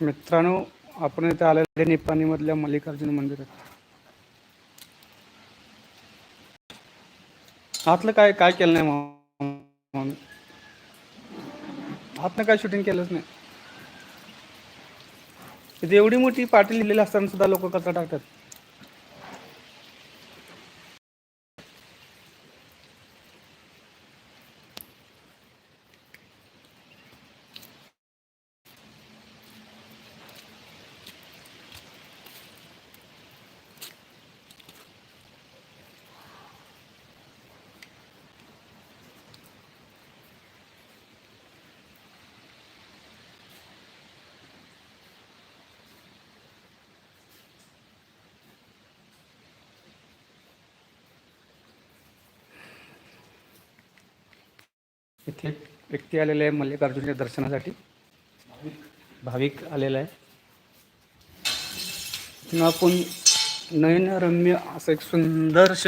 मित्रांनो आपण इथे आलेले निपाणीमधल्या मल्लिकार्जुन मंदिरात. आतलं काय काय केलं नाही मग आतनं काय शूटिंग केलंच नाही. तिथे एवढी मोठी पाटी लिहिलेली असताना सुद्धा लोक कचरा टाकतात. इथे एक व्यक्ती आलेला आहे मल्लिकार्जुनच्या दर्शनासाठी. भाविक आलेला आहे. न आपण नयनरम्य असं एक सुंदरश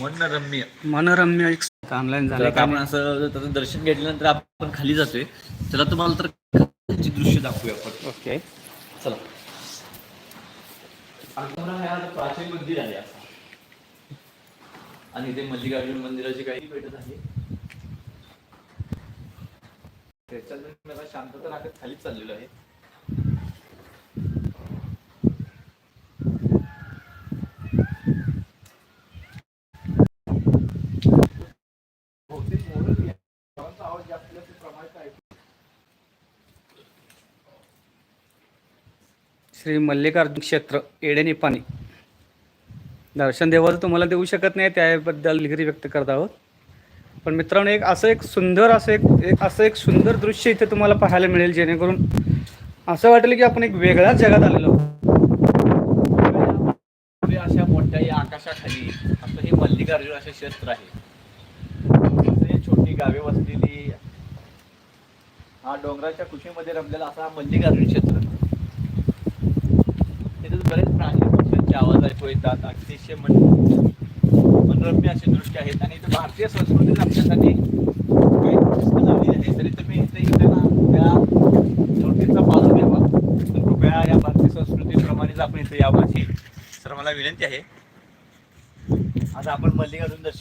मनरम्य. मनरम्य एक ऑनलाईन झालं आता आपण असं त्याचं दर्शन घेतल्यानंतर आपण खाली जातोय चला तुम्हाला तर खालची दृश्य दाखवूया आपण. ओके. चला. हे प्राचीन मंदिर आहे. आणि इथे मल्लिकार्जुन मंदिराची काही भेटत आहे. मला शांतता राखत खालीच चाललेलो आहे. श्री मल्लिकार्जुन क्षेत्र एडेनी पाणी दर्शन देवाचं तुम्हाला देऊ शकत नाही त्याबद्दल लिहिरी व्यक्त करत आहोत. पण मित्रांनो एक असं एक सुंदर असं एक एक असं एक सुंदर दृश्य इथे तुम्हाला पाहायला मिळेल जेणेकरून असं वाटेल की आपण एक वेगळ्याच जगात आलेलो आहोत. अशा मोठ्या या आकाशाखाली असं हे मल्लिकार्जुन असे क्षेत्र आहे छोटी गावे वसलेली हा डोंगराच्या कुशीमध्ये रमलेला असा हा मल्लिकार्जुन क्षेत्र तिथे बरेच प्राणी पक्ष्यांचे आवाज ऐकू येतात अतिशय म्हणजे रम्य असे दृश्य आहेत. आणि इथे भारतीय संस्कृतीच आमच्यासाठी काही पुस्तकं झाली आहे. तरी तुम्ही इथे येताना त्या नोटीसचा पालन घ्यावा. पण कृपया या भारतीय संस्कृतीप्रमाणेच आपण इथे यावं अशी सर मला विनंती आहे. आता आपण मल्लिकार्जुन दर्शन